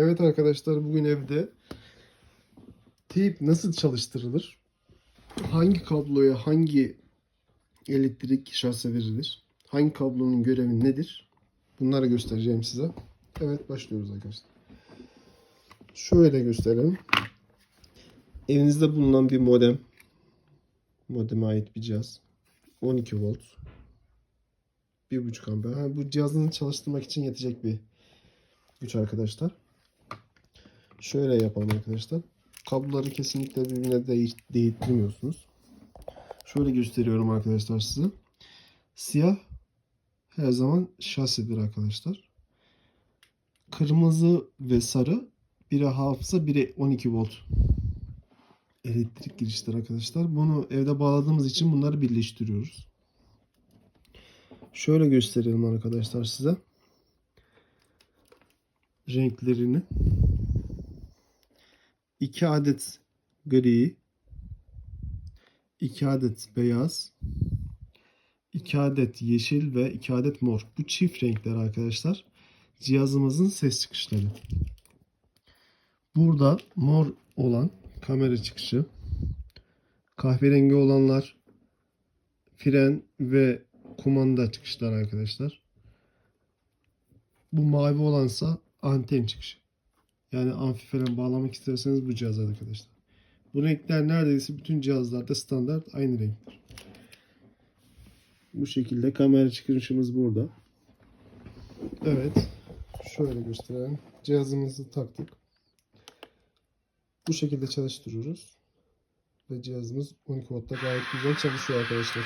Evet arkadaşlar bugün evde teyp nasıl çalıştırılır? Hangi kabloya hangi elektrik şarjı verilir? Hangi kablonun görevi nedir? Bunları göstereceğim size. Evet başlıyoruz arkadaşlar. Şöyle gösterelim. Evinizde bulunan bir modem. Modeme ait bir cihaz. 12 volt. 1.5 amper. Ha, bu cihazını çalıştırmak için yetecek bir güç arkadaşlar. Şöyle yapalım arkadaşlar. Kabloları kesinlikle birbirine değiş değdirmiyorsunuz. Şöyle gösteriyorum arkadaşlar size. Siyah her zaman şasidir arkadaşlar. Kırmızı ve sarı biri hafıza biri 12 volt elektrik girişleri arkadaşlar. Bunu evde bağladığımız için bunları birleştiriyoruz. Şöyle gösterelim arkadaşlar size. Renklerini. 2 adet gri, 2 adet beyaz, 2 adet yeşil ve 2 adet mor. Bu çift renkler arkadaşlar. Cihazımızın ses çıkışları. Burada mor olan kamera çıkışı. Kahverengi olanlar fren ve kumanda çıkışlar arkadaşlar. Bu mavi olansa anten çıkışı. Yani amfi falan bağlamak isterseniz bu cihaz arkadaşlar. Bu renkler neredeyse bütün cihazlarda standart aynı renktir. Bu şekilde kamera çıkışımız burada. Evet. Şöyle gösterelim. Cihazımızı taktık. Bu şekilde çalıştırıyoruz. Ve cihazımız 12 voltta gayet güzel çalışıyor arkadaşlar.